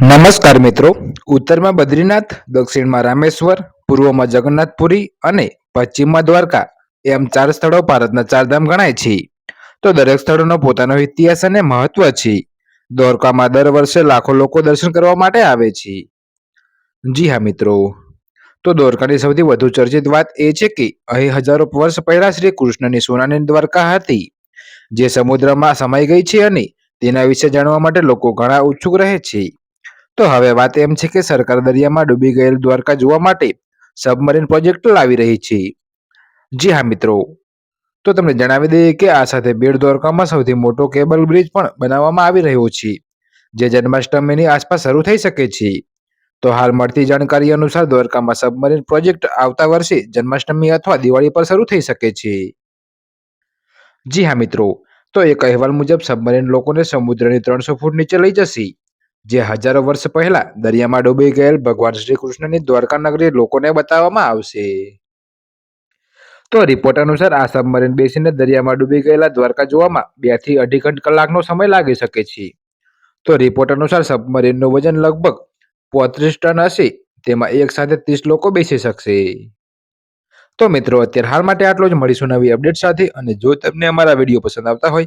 નમસ્કાર મિત્રો. ઉત્તરમાં બદ્રીનાથ, દક્ષિણમાં રામેશ્વર, પૂર્વમાં જગન્નાથપુરી અને પશ્ચિમમાં દ્વારકા. એમ ચાર સ્થળો ભારતના ચારધામ ગણાય છે. તો દરેક સ્થળોનો પોતાનો ઇતિહાસ અને મહત્વ છે. દ્વારકામાં દર વર્ષે લાખો લોકો દર્શન કરવા માટે આવે છે. જી હા મિત્રો. તો દ્વારકાની સૌથી વધુ ચર્ચિત વાત એ છે કે અહીં હજારો વર્ષ પહેલા શ્રી કૃષ્ણની સોનાની દ્વારકા હતી. જે સમુદ્રમાં સમાઈ ગઈ છે અને તેના વિશે જાણવા માટે લોકો ઘણા ઉત્સુક રહે છે. તો હવે વાત એમ છે કે સરકાર દરિયામાં ડૂબી ગયેલ દ્વારકા જોવા માટે સબમરીન પ્રોજેક્ટ લાવી રહી છે. જી હા, મિત્રો. તો તમને જણાવી દઈએ કે આ સાથે બેડ દ્વારકામાં સૌથી મોટો કેબલ બ્રિજ પણ બનાવવામાં આવી રહ્યો છે, જે જન્માષ્ટમીની આસપાસ શરૂ થઈ શકે છે. તો હાલ મળતી જાણકારી અનુસાર દ્વારકામાં સબમરીન પ્રોજેક્ટ આવતા વર્ષે જન્માષ્ટમી અથવા દિવાળી પર શરૂ થઈ શકે છે. જી હા, મિત્રો. તો એક અહેવાલ મુજબ સબમરીન લોકોને સમુદ્રની ત્રણસો ફૂટ નીચે લઈ જશે. જે હજારો વર્ષ પહેલા દરિયામાં ડૂબી ગયેલ ભગવાન શ્રી કૃષ્ણની દ્વારકા નગરી લોકોને બતાવવામાં આવશે. તો રિપોર્ટ અનુસાર આ સબમરીન બેસીને દરિયામાં ડૂબી ગયેલા દ્વારકા જોવામાં બેથી અઢી કલાકનો સમય લાગી શકે છે. તો રિપોર્ટ અનુસાર સબમરીનનું વજન લગભગ પોત્રીસ ટન હશે, તેમાં એક સાથે ત્રીસ લોકો બેસી શકશે. તો મિત્રો, અત્યારે હાલ માટે આટલો જ. મળીશું નવી અપડેટ સાથે અને જો તમને અમારા વીડિયો પસંદ આવતા હોય